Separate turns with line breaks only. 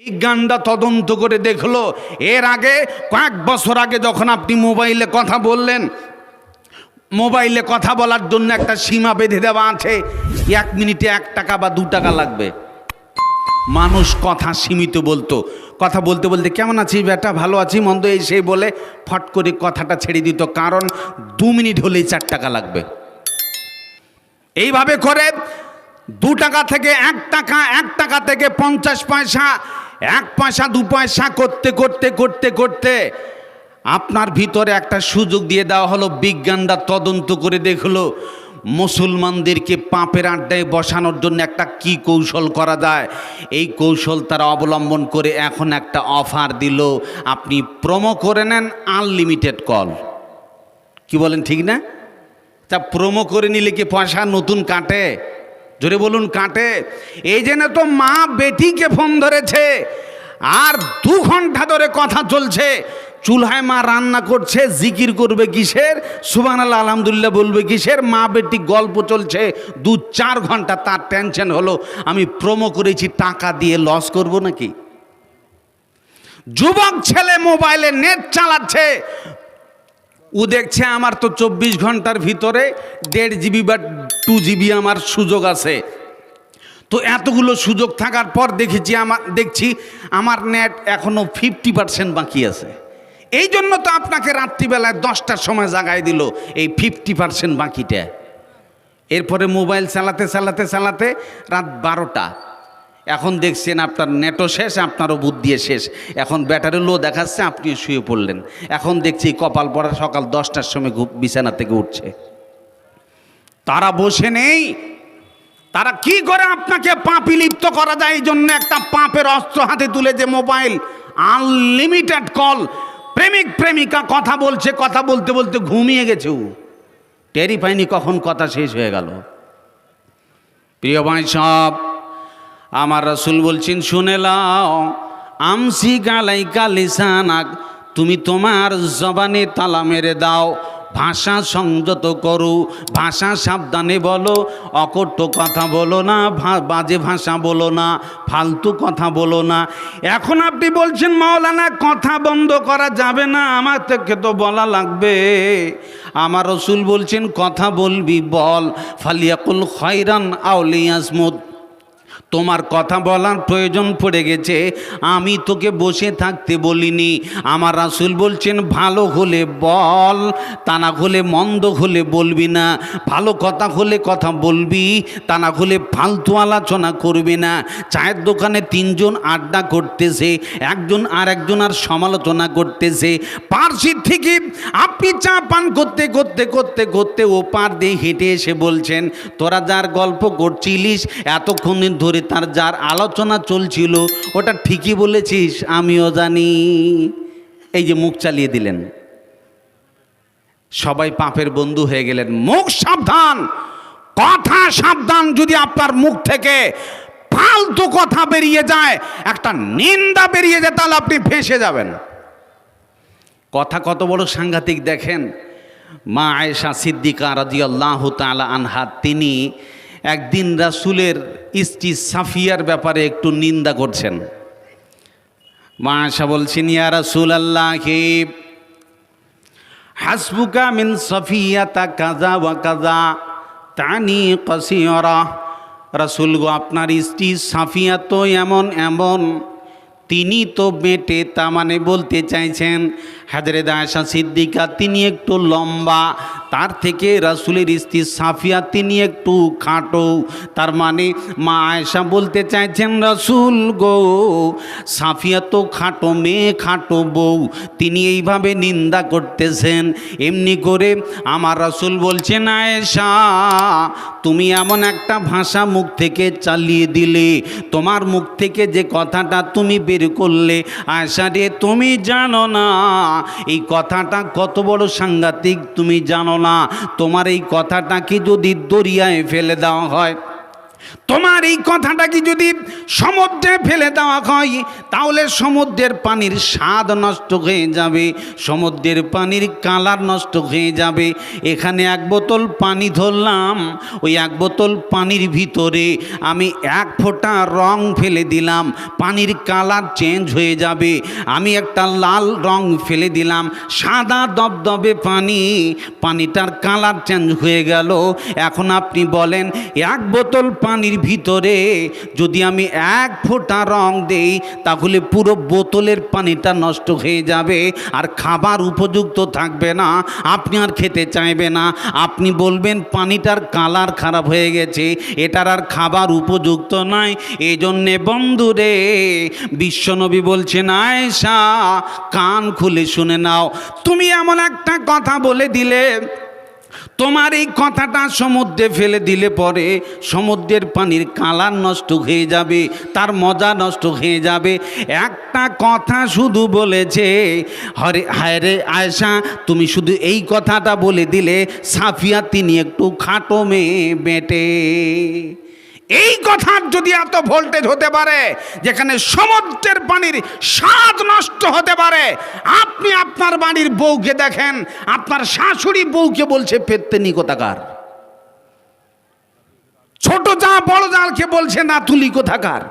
বিজ্ঞানটা তদন্ত করে দেখল। এর আগে কয়েক বছর আগে যখন আপনি মোবাইলে কথা বললেন, মোবাইলে কথা বলার জন্য একটা সীমা বেঁধে দেওয়া আছে। এক মিনিটে এক টাকা বা দু টাকা লাগবে। মানুষ কথা সীমিত বলতো। কথা বলতে বলতে, কেমন আছিস বেটা? ভালো আছি? মন্দ এই সেই বলে ফট করে কথাটা ছেড়ে দিত। কারণ দু মিনিট হলেই চার টাকা লাগবে। এইভাবে করে দু টাকা থেকে এক টাকা এক টাকা থেকে পঞ্চাশ পয়সা এক পয়সা, দু পয়সা করতে করতে করতে করতে আপনার ভিতরে একটা সুযোগ দিয়ে দেওয়া হলো বিজ্ঞানরা তদন্ত করে দেখল, মুসলমানদেরকে পাপের আড্ডায় বসানোর জন্য একটা কি কৌশল করা যায়? এই কৌশল তারা অবলম্বন করে এখন একটা অফার দিল। আপনি প্রোমো করে নেন আনলিমিটেড কল কি বলেন, ঠিক না? তা প্রোমো করে নিলে কি পয়সা নতুন কাটে? জোরে বলুন, কাটে। এই জন্য তো মা বেটিকে ফোন ধরেছে। আর দু ঘণ্টা ধরে কথা চলছে। চুলহায় মা রান্না করছে, জিকির করবে কিসের? সুবান আল্লাহ আলহামদুলিল্লাহ বলবে কিসের? মা বেটি গল্প চলছে, দু চার ঘণ্টা তার টেনশন হলো। আমি প্রোমো করেছি, টাকা দিয়ে লস করব নাকি? যুবক ছেলে মোবাইলে নেট চালাচ্ছে ও দেখছে আমার তো চব্বিশ ঘণ্টার ভিতরে দেড় জিবি বা টু জিবি আমার সুযোগ আছে। তো এতগুলো সুযোগ থাকার পর দেখেছি আমার দেখছি আমার নেট এখনও ফিফটি পার্সেন্ট বাকি আছে। এই জন্য তো আপনাকে রাত্রিবেলায় দশটার সময় জাগাই দিল এই ফিফটি পার্সেন্ট বাকিটা। এরপরে মোবাইল চালাতে চালাতে চালাতে রাত বারোটা। এখন দেখছেন আপনার নেটও শেষ, আপনারও বুদ্ধিও শেষ। এখন ব্যাটারি লো দেখাচ্ছে, আপনিও শুয়ে পড়লেন। এখন দেখছি কপাল পড়া সকাল দশটার সময় বিছানা থেকে উঠছে। তারা বসে নেই। তারা কি করে আপনাকে পাপি লিপ্ত করা যায়? এই জন্য একটা পাপের অস্ত্র হাতে তুলে যে মোবাইল, আনলিমিটেড কল। প্রেমিক, প্রেমিকা কথা বলছে, কথা বলতে বলতে ঘুমিয়ে গেছে ও। টেরি পাইনি কখন কথা শেষ হয়ে গেল। প্রিয় ভাই সব আমার রসুল বলছেন, শুনে লাও আমসি গালাই কালিসানাক তুমি তোমার জবানে তালা মেরে দাও, ভাষা সংযত করো, ভাষা সাবধানে বলো, অকট্য কথা বলো না বাজে ভাষা বলো না, ফালতু কথা বলো না। এখন আপনি বলছেন, মাওলানা, কথা বন্ধ করা যাবে না, আমার থেকে তো বলা লাগবে। আমার রসুল বলছেন, কথা বলবি বল, ফালিয়াকুল খয়রান আউলিয়াসমুদ তোমার কথা বলার প্রয়োজন পড়ে গেছে। আমি তোকে বসে থাকতে বলিনি। আমার রাসুল বলছেন, ভালো হলে বল, তা না হলে মন্দ হলে বলবি না। ভালো কথা হলে কথা বলবি, তা না হলে ফালতু আলোচনা করবি না। চায়ের দোকানে তিনজন আড্ডা করতেছে, একজন আর একজন আর সমালোচনা করতেছে। পার্সির থেকে আপনি চা পান করতে করতে করতে করতে ও পার দিয়ে হেঁটে এসে বলছেন, তোরা যার গল্প করছিলিস, এতক্ষণ দিন ধরে তার যার আলোচনা চলছিল, ওটা ঠিকই বলেছিস, আমিও জানি। এই যে মুখ চালিয়ে দিলেন। সবাই পাপের বন্ধু হয়ে গেলেন। মুখ সাবধান, কথা সাবধান, যদি আপনার মুখ থেকে ফালতু কথা বেরিয়ে যায়, একটা নিন্দা বেরিয়ে যায়, তাহলে আপনি ফেঁসে যাবেন। কথা কত বড় সাংঘাতিক, দেখেন। মা আয়েশা সিদ্দিকা রাজিয়াল্লাহ তালা আনহা, তিনি একদিন রাসুলের স্ত্রী সাফিয়ার ব্যাপারে একটু নিন্দা করছেন। মা বলছেন, ইয়া রাসুল আল্লাহ হাসবুকা মিন সফিয়াতা কাজা ওয়া কাজা তানি কসিয়রা রাসুল গো, আপনার স্ত্রী সাফিয়া তো এমন এমন, তিনি তো বেটে তা মানে বলতে চাইছেন হাজরে দায়সা সিদ্দিকা তিনি একটু লম্বা তার থেকে রাসুলের স্ত্রী সাফিয়া, তিনি একটু খাটো। তার মানে মা আয়সা বলতে চাইছেন, রাসুল গো, সাফিয়া তো খাটো মেয়ে, খাটো বউ। তিনি এইভাবে নিন্দা করতেছেন। এমনি করে আমার রাসুল বলছেন, আয়েশা, তুমি এমন একটা ভাষা মুখ থেকে চালিয়ে দিলে। তোমার মুখ থেকে যে কথাটা তুমি বের করলে আয়সা রে, তুমি জানো না। এই কথাটা কত বড় সাংঘাতিক, তুমি জানো না। তোমার এই কথাটা কথাটাকে যদি দরিয়ায় ফেলে দেওয়া হয়? তোমার এই কথাটা কি যদি সমুদ্রে ফেলে দেওয়া হয়, তাহলে সমুদ্রের পানির স্বাদ নষ্ট হয়ে যাবে, সমুদ্রের পানির কালার নষ্ট হয়ে যাবে। এখানে এক বোতল পানি ধরলাম, ওই এক বোতল পানির ভিতরে আমি এক ফোঁটা রং ফেলে দিলাম, পানির কালার চেঞ্জ হয়ে যাবে। আমি একটা লাল রং ফেলে দিলাম, সাদা দবদবে পানি, পানিটার কালার চেঞ্জ হয়ে গেল। এখন আপনি বলেন, এক বোতল পানির ভিতরে যদি আমি এক ফোঁটা রং দেই, তাহলে পুরো বোতলের পানিটা নষ্ট হয়ে যাবে আর খাবার উপযুক্ত থাকবে না। আপনি আর খেতে চাইবে না। আপনি বলবেন, পানিটার কালার খারাপ হয়ে গেছে, এটার আর খাবার উপযুক্ত নয় এই জন্যে বন্ধুরে, বিশ্বনবী বলছেন আয়সা কান খুলে শুনে নাও। তুমি এমন একটা কথা বলে দিলে তোমার এই কথাটা সমুদ্রে ফেলে দিলে পরে সমুদ্রের পানির কালার নষ্ট হয়ে যাবে, তার মজা নষ্ট হয়ে যাবে। একটা কথা শুধু বলেছে, হরে হায়রে আয়সা তুমি শুধু এই কথাটা বলে দিলে সাফিয়া তিনি একটু খাটো মেয়ে বেটে। এই কথার যদি এত ভোল্টেজ হতে পারে, যেখানে সমুদ্রের পানির স্বাদ নষ্ট হতে পারে, আপনি আপনার বাড়ির বউকে দেখেন, আপনার শাশুড়ি বউকে বলছে পেত্তেনি কোথাকার ছোট যা, বড় জালকে বলছে না তুলি কোথাকার